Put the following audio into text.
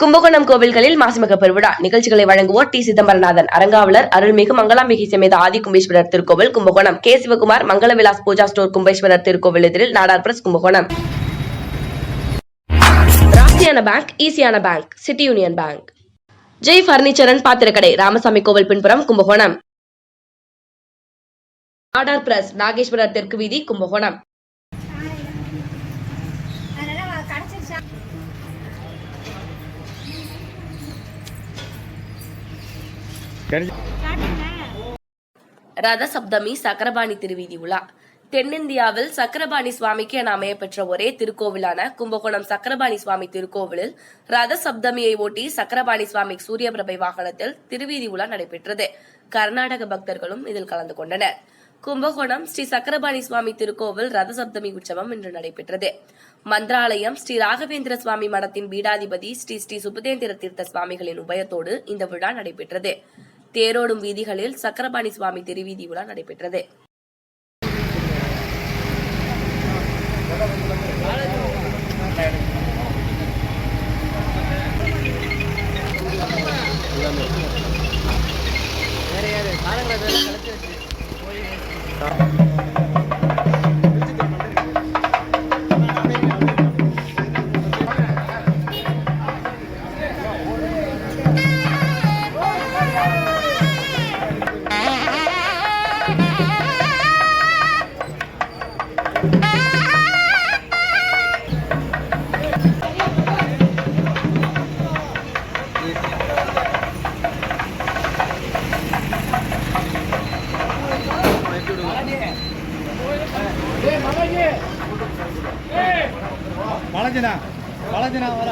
கும்பகோணம் கோவில்களில் மாசிமிக பெருவிழா. நிகழ்ச்சிகளை வழங்குவோர் டி. சிதம்பரநாதன் அரங்காவலர் அருள்மிகு மங்களாம்பிகை சமேத ஆதி கும்பேஸ்வரர் திருக்கோவில் கும்பகோணம். கே. சிவகுமார் மங்கள விலாஸ் பூஜா ஸ்டோர் கும்பேஸ்வரர் திருக்கோவில் எதிரில் நாடார் பிரஸ் கும்பகோணம். ராசியான bank ஈசியான bank city union bank Jai பர்னிச்சரன் பாத்திரக்கடை ராமசாமி கோவில் பின்புறம் கும்பகோணம். நாடார் பிரஸ் நாகேஸ்வரர் தெற்கு வீதி கும்பகோணம். ரத சப்தமி சக்கரபாணி திருவீதி உலா. தென்னிந்தியாவில் சக்கரபாணி சுவாமிக்கு என அமையப்பெற்ற ஒரே திருக்கோவிலான கும்பகோணம் சக்கரபாணி சுவாமி திருக்கோவிலில் ரத சப்தமியை ஒட்டி சக்கரபாணி சுவாமி சூரியபிரபை வாகனத்தில் திருவீதி உலா நடைபெற்றது. கர்நாடக பக்தர்களும் இதில் கலந்து கொண்டனர். கும்பகோணம் ஸ்ரீ சக்கரபாணி சுவாமி திருக்கோவில் ரத சப்தமி உற்சவம் இன்று நடைபெற்றது. மந்திராலயம் ஸ்ரீ ராகவேந்திர சுவாமி மடத்தின் பீடாதிபதி ஸ்ரீ ஸ்ரீ சுபதேந்திர தீர்த்த சுவாமிகளின் உபயத்தோடு இந்த விழா நடைபெற்றது. தேரோடும் வீதிகளில் சக்கரபாணி சுவாமி திருவீதி உலா நடைபெற்றது. பாலாஜினா பாலாஜினா வர.